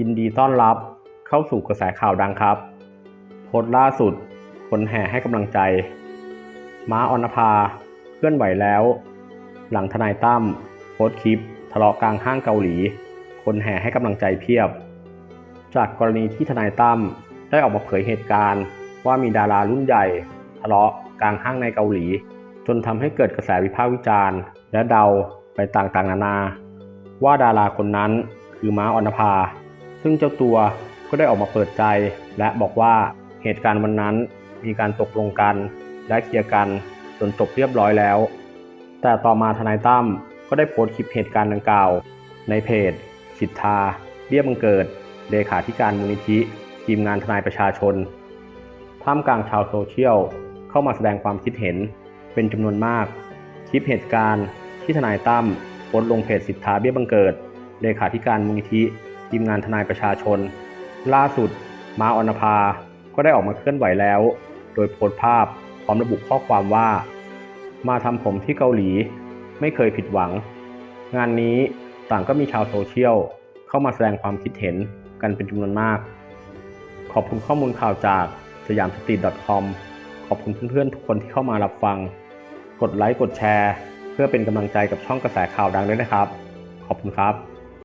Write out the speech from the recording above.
ยินดีต้อนรับเข้าสู่กระแสข่าวดังครับ โพสต์ล่าสุด คนแห่ให้กำลังใจ ม้าออนภาเคลื่อนไหวแล้ว หลังทนายตั้มโพสต์คลิป ทะเลาะกลางห้างเกาหลี คนแห่ให้กำลังใจเพียบ จากกรณีที่ทนายตั้มได้ออกมาเผยเหตุการณ์ ว่ามีดารารุ่นใหญ่ ทะเลาะกลางห้างในเกาหลี จนทำให้เกิดกระแสวิพากษ์วิจารณ์ และเดาไปต่างๆ นานา ว่าดาราคนนั้นคือม้าออนภา ซึ่งเจ้าตัวก็ได้ออกมาเปิดใจ และบอกว่าเหตุการณ์วันนั้นมีการตกลงกัน และเคลียร์กันจนจบเรียบร้อยแล้ว แต่ต่อมาทนายตั้มก็ได้โพสต์คลิปเหตุการณ์ดังกล่าว ในเพจสิทธาเบี้ยบังเกิดเลขาธิการมูลนิธิ ทีมงานทนายประชาชน ท่ามกลางชาวโซเชียลเข้ามาแสดงความคิดเห็นเป็นจำนวนมาก คลิปเหตุการณ์ที่ทนายตั้มโพสต์ลงเพจสิทธาเบี้ยบังเกิดเลขาธิการมูลนิธิ ทีมงานทนายประชาชน ล่าสุด มาออนภา ก็ได้ออกมาเคลื่อนไหวแล้ว โดยโพสต์ภาพพร้อมระบุข้อความว่า มาทำผมที่เกาหลี ไม่เคยผิดหวัง งานนี้ต่างก็มีชาวโซเชียล เข้ามาแสดงความคิดเห็นกันเป็นจำนวนมาก ขอบคุณข้อมูลข่าวจากสยามสตรีท .com ขอบคุณเพื่อนๆทุกคนที่เข้ามารับฟัง กดไลค์กดแชร์ เพื่อเป็นกำลังใจกับช่องกระแสข่าวดังด้วยนะครับ ขอบคุณครับ